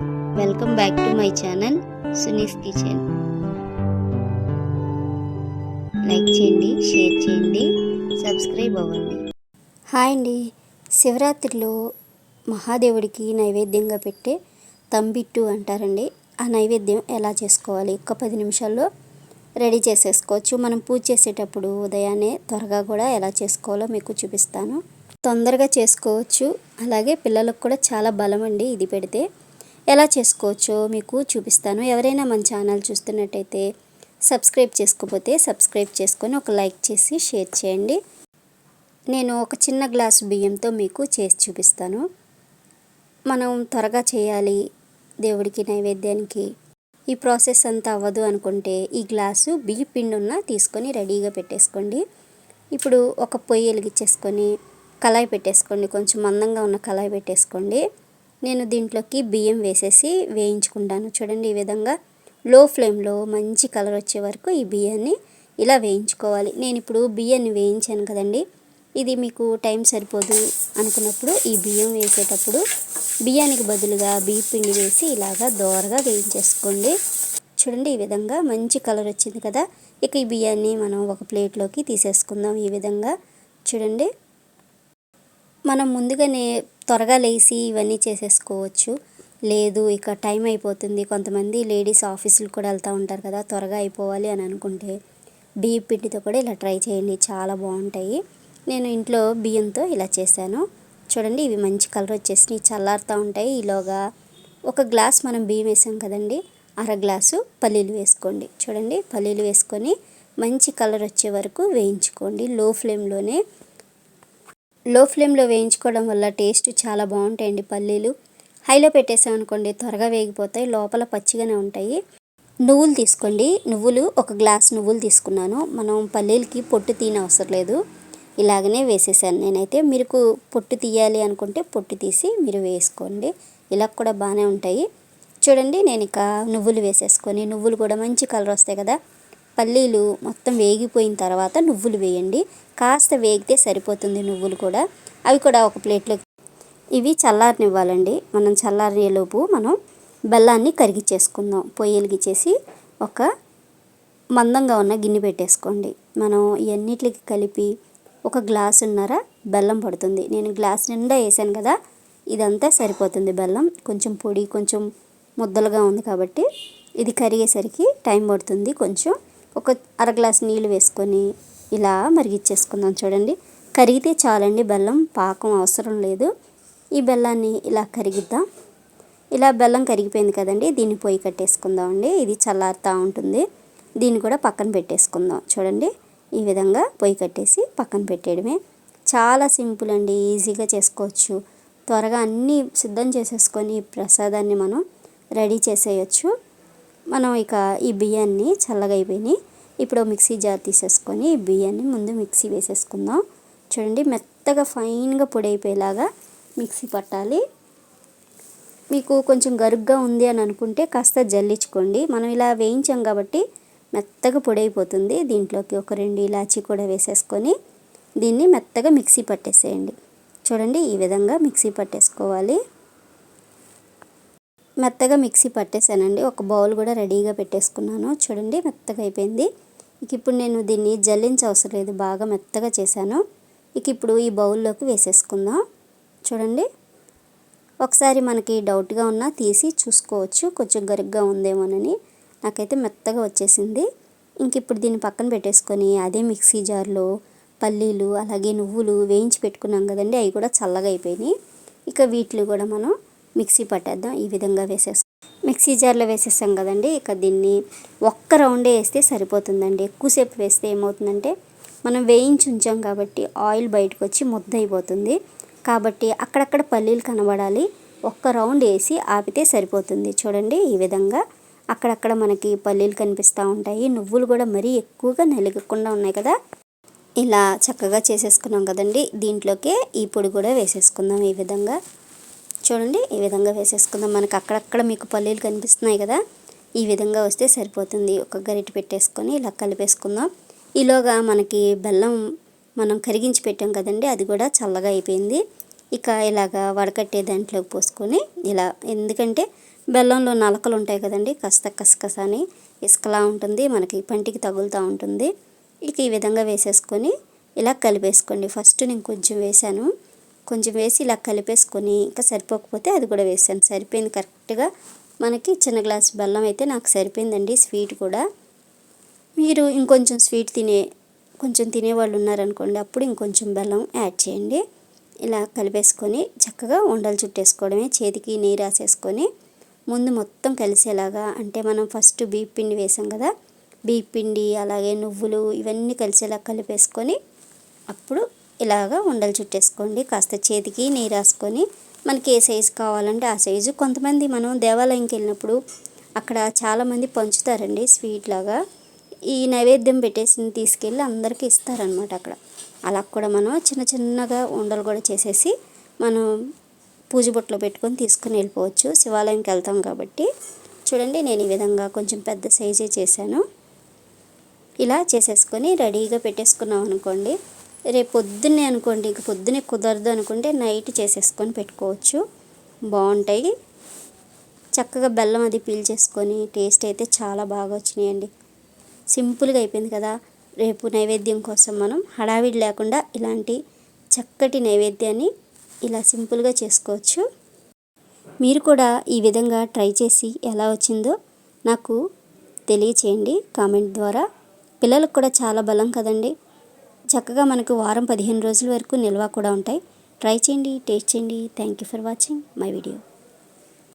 Welcome back to my channel Suni's kitchen like చేయండి share చేయండి subscribe అవ్వండి. Hi అండి. శివరాత్రిలో మహాదేవుడికి నైవేద్యంగా పెట్టే తంబిట్టు అంటారండి. ఆ నైవేద్యం ఎలా చేసుకోవాలి? ఒక్క పది నిమిషాల్లో రెడీ చేసేసుకోవచ్చు. మనం పూజ చేసేటప్పుడు ఉదయాన్నే త్వరగా కూడా ఎలా చేసుకోవాలో మీకు చూపిస్తాను. తొందరగా చేసుకోవచ్చు. అలాగే పిల్లలకు కూడా చాలా బలం అండి ఇది పెడితే. ఎలా చేసుకోవచ్చో మీకు చూపిస్తాను. ఎవరైనా మన ఛానల్ చూస్తున్నట్టయితే సబ్స్క్రైబ్ చేసుకోకపోతే సబ్స్క్రైబ్ చేసుకొని ఒక లైక్ చేసి షేర్ చేయండి. నేను ఒక చిన్న గ్లాసు బియ్యంతో మీకు చేసి చూపిస్తాను. మనం త్వరగా చేయాలి దేవుడికి నైవేద్యానికి. ఈ ప్రాసెస్ అంతా అవ్వదు అనుకుంటే ఈ గ్లాసు బియ్య పిండి ఉన్న తీసుకొని రెడీగా పెట్టేసుకోండి. ఇప్పుడు ఒక పొయ్యి వెలిగించేసుకొని కళాయి పెట్టేసుకోండి. కొంచెం మందంగా ఉన్న కళాయి పెట్టేసుకోండి. నేను దీంట్లోకి బియ్యం వేసేసి వేయించుకుంటాను. చూడండి ఈ విధంగా లో ఫ్లేమ్లో మంచి కలర్ వచ్చే వరకు ఈ బియ్యాన్ని ఇలా వేయించుకోవాలి. నేను ఇప్పుడు బియ్యాన్ని వేయించాను కదండి. ఇది మీకు టైం సరిపోదు అనుకున్నప్పుడు ఈ బియ్యం వేసేటప్పుడు బియ్యానికి బదులుగా బియ్య పిండి వేసి ఇలాగా దోరగా వేయించేసుకోండి. చూడండి ఈ విధంగా మంచి కలర్ వచ్చింది కదా. ఇక ఈ బియ్యాన్ని మనం ఒక ప్లేట్లోకి తీసేసుకుందాం ఈ విధంగా. చూడండి. మనం ముందుగానే త్వరగా లేచి ఇవన్నీ చేసేసుకోవచ్చు. లేదు ఇక టైం అయిపోతుంది. కొంతమంది లేడీస్ ఆఫీసులు కూడా వెళ్తూ ఉంటారు కదా త్వరగా అయిపోవాలి అని అనుకుంటే బియ్యం పిండితో కూడా ఇలా ట్రై చేయండి. చాలా బాగుంటాయి. నేను ఇంట్లో బియ్యంతో ఇలా చేశాను. చూడండి ఇవి మంచి కలర్ వచ్చేసినాయి. చల్లారుతూ ఉంటాయి. ఈలోగా ఒక గ్లాస్ మనం బియ్యం వేసాం కదండి అర గ్లాసు పల్లీలు వేసుకోండి. చూడండి పల్లీలు వేసుకొని మంచి కలర్ వచ్చే వరకు వేయించుకోండి. లో ఫ్లేమ్లోనే లో ఫ్లేమ్లో వేయించుకోవడం వల్ల టేస్ట్ చాలా బాగుంటాయండి పల్లీలు. హైలో పెట్టేసాం అనుకోండి త్వరగా వేగిపోతాయి లోపల పచ్చిగానే ఉంటాయి. నువ్వులు తీసుకోండి. నువ్వులు ఒక గ్లాస్ నువ్వులు తీసుకున్నాను. మనం పల్లీలకి పొట్టు తీయని అవసరం లేదు. ఇలాగనే వేసేసాను నేనైతే. మీకు పొట్టు తీయాలి అనుకుంటే పొట్టు తీసి మీరు వేసుకోండి. ఇలా కూడా బాగానే ఉంటాయి. చూడండి నేను ఇక నువ్వులు వేసేసుకొని నువ్వులు కూడా మంచి కలర్ వస్తాయి కదా. పల్లీలు మొత్తం వేగిపోయిన తర్వాత నువ్వులు వేయండి. కాస్త వేగితే సరిపోతుంది నువ్వులు కూడా. అవి కూడా ఒక ప్లేట్లో ఇవి చల్లారనివ్వాలండి. మనం చల్లారేలోపు మనం బెల్లాన్ని కరిగిచ్చేసుకుందాం పొయ్యి ఒక మందంగా ఉన్న గిన్నె పెట్టేసుకోండి. మనం ఇవన్నిటికి కలిపి ఒక గ్లాసున్నర బెల్లం పడుతుంది. నేను గ్లాస్ నిండా వేసాను కదా ఇదంతా సరిపోతుంది బెల్లం. కొంచెం పొడి కొంచెం ముద్దలుగా ఉంది కాబట్టి ఇది కరిగేసరికి టైం పడుతుంది. కొంచెం ఒక అర గ్లాస్ నీళ్ళు వేసుకొని ఇలా మరిగిచ్చేసుకుందాం చూడండి. కరిగితే చాలండి బెల్లం పాకం అవసరం లేదు. ఈ బెల్లాన్ని ఇలా కరిగిద్దాం. ఇలా బెల్లం కరిగిపోయింది కదండి దీన్ని పొయ్యి కట్టేసుకుందామండి. ఇది చల్లారుతూ ఉంటుంది. దీన్ని కూడా పక్కన పెట్టేసుకుందాం చూడండి. ఈ విధంగా పొయ్యి కట్టేసి పక్కన పెట్టేయడమే. చాలా సింపుల్ అండి ఈజీగా చేసుకోవచ్చు. త్వరగా అన్నీ సిద్ధం చేసేసుకొని ప్రసాదాన్ని మనం రెడీ చేసేయచ్చు. మనం ఇక ఈ బియ్యాన్ని చల్లగా అయిపోయినాయి. ఇప్పుడు మిక్సీ జార్ తీసేసుకొని ఈ బియ్యాన్ని ముందు మిక్సీ వేసేసుకుందాం. చూడండి మెత్తగా ఫైన్గా పొడి అయిపోయేలాగా మిక్సీ పట్టాలి. మీకు కొంచెం గరుగ్గా ఉంది అని అనుకుంటే కాస్త జల్లించుకోండి. మనం ఇలా వేయించాం కాబట్టి మెత్తగా పొడి అయిపోతుంది. దీంట్లోకి ఒక రెండు ఇలాచీ కూడా వేసేసుకొని దీన్ని మెత్తగా మిక్సీ పట్టేసేయండి. చూడండి ఈ విధంగా మిక్సీ పట్టేసుకోవాలి. మెత్తగా మిక్సీ పట్టేశానండి ఒక బౌల్ కూడా రెడీగా పెట్టేసుకున్నాను. చూడండి మెత్తగా అయిపోయింది. ఇక ఇప్పుడు నేను దీన్ని జల్లించ అవసరం లేదు. బాగా మెత్తగా చేశాను. ఇక ఇప్పుడు ఈ బౌల్లోకి వేసేసుకుందాం. చూడండి ఒకసారి మనకి డౌట్గా ఉన్నా తీసి చూసుకోవచ్చు. కొంచెం గరుగ్గా ఉందేమోనని. నాకైతే మెత్తగా వచ్చేసింది. ఇంక ఇప్పుడు దీన్ని పక్కన పెట్టేసుకొని అదే మిక్సీ జార్లో పల్లీలు అలాగే నువ్వులు వేయించి పెట్టుకున్నాం కదండి అవి కూడా చల్లగా అయిపోయినాయి. ఇక వీటిని కూడా మనం మిక్సీ పట్టేద్దాం. ఈ విధంగా వేసేస్తాం. మిక్సీ జార్లో వేసేస్తాం కదండి. ఇక దీన్ని ఒక్క రౌండే వేస్తే సరిపోతుందండి. ఎక్కువసేపు వేస్తే ఏమవుతుందంటే మనం వేయించి ఉంచాం కాబట్టి ఆయిల్ బయటకు వచ్చి ముద్ద అయిపోతుంది. కాబట్టి అక్కడక్కడ పల్లీలు కనబడాలి. ఒక్క రౌండ్ వేసి ఆపితే సరిపోతుంది. చూడండి ఈ విధంగా అక్కడక్కడ మనకి పల్లీలు కనిపిస్తూ ఉంటాయి. నువ్వులు కూడా మరీ ఎక్కువగా నలిగకుండా ఉన్నాయి కదా. ఇలా చక్కగా చేసేసుకున్నాం కదండి. దీంట్లోకే ఈ పొడి కూడా వేసేసుకుందాం ఈ విధంగా. చూడండి. ఈ విధంగా వేసేసుకుందాం. మనకు అక్కడక్కడ మీకు పల్లీలు కనిపిస్తున్నాయి కదా. ఈ విధంగా వస్తే సరిపోతుంది. ఒక గరిటె పెట్టేసుకొని ఇలా కలిపేసుకుందాం. ఈలోగా మనకి బెల్లం మనం కరిగించి పెట్టాం కదండి. అది కూడా చల్లగా అయిపోయింది. ఇక ఇలాగా వడకట్టే దాంట్లోకి పోసుకొని ఇలా ఎందుకంటే బెల్లంలో నలకలు ఉంటాయి కదండి. కాస్త కసకస అని ఇసుకలా ఉంటుంది. మనకి పంటికి తగులుతూ ఉంటుంది. ఇక ఈ విధంగా వేసేసుకొని ఇలా కలిపేసుకోండి. ఫస్ట్ నేను కొంచెం వేసాను కొంచెం వేసి ఇలా కలిపేసుకొని ఇంకా సరిపోకపోతే అది కూడా వేసాను సరిపోయింది కరెక్ట్గా. మనకి చిన్న గ్లాస్ బెల్లం అయితే నాకు సరిపోయిందండి స్వీట్ కూడా. మీరు ఇంకొంచెం స్వీట్ తినే కొంచెం తినేవాళ్ళు ఉన్నారనుకోండి అప్పుడు ఇంకొంచెం బెల్లం యాడ్ చేయండి. ఇలా కలిపేసుకొని చక్కగా ఉండలు చుట్టేసుకోవడమే చేతికి నెయ్యి రాసేసుకొని ముందు మొత్తం కలిసేలాగా అంటే మనం ఫస్ట్ బీప్ పిండి వేసాం కదా బీప్ పిండి అలాగే నువ్వులు ఇవన్నీ కలిసేలా కలిపేసుకొని అప్పుడు ఇలాగా ఉండలు చుట్టేసుకోండి. కాస్త చేతికి నీరు రాసుకొని మనకి ఏ సైజు కావాలంటే ఆ సైజు. కొంతమంది మనం దేవాలయంకి వెళ్ళినప్పుడు అక్కడ చాలామంది పంచుతారండి స్వీట్ లాగా. ఈ నైవేద్యం పెట్టేసి తీసుకెళ్ళి అందరికీ ఇస్తారనమాట అక్కడ. అలా కూడా మనం చిన్న చిన్నగా ఉండలు కూడా చేసేసి మనం పూజ బొట్లో పెట్టుకొని తీసుకుని వెళ్ళిపోవచ్చు. శివాలయంకి వెళ్తాం కాబట్టి. చూడండి నేను ఈ విధంగా కొంచెం పెద్ద సైజే చేశాను. ఇలా చేసేసుకొని రెడీగా పెట్టేసుకున్నాం అనుకోండి రేపు పొద్దున్నే అనుకోండి ఇంక పొద్దున్నే కుదరదు అనుకుంటే నైట్ చేసేసుకొని పెట్టుకోవచ్చు. బాగుంటాయి. చక్కగా బెల్లం అది పీల్చేసుకొని టేస్ట్ అయితే చాలా బాగా వచ్చినాయండి. సింపుల్గా అయిపోయింది కదా. రేపు నైవేద్యం కోసం మనం హడావిడి లేకుండా ఇలాంటి చక్కటి నైవేద్యాన్ని ఇలా సింపుల్గా చేసుకోవచ్చు. మీరు కూడా ఈ విధంగా ట్రై చేసి ఎలా వచ్చిందో నాకు తెలియచేయండి కామెంట్ ద్వారా. పిల్లలకు కూడా చాలా బలం కదండి. చక్కగా మనకు వారం పదిహేను రోజుల వరకు నిల్వ కూడా ఉంటాయి. ట్రై చేయండి టేస్ట్ చేయండి. Thank you for watching my video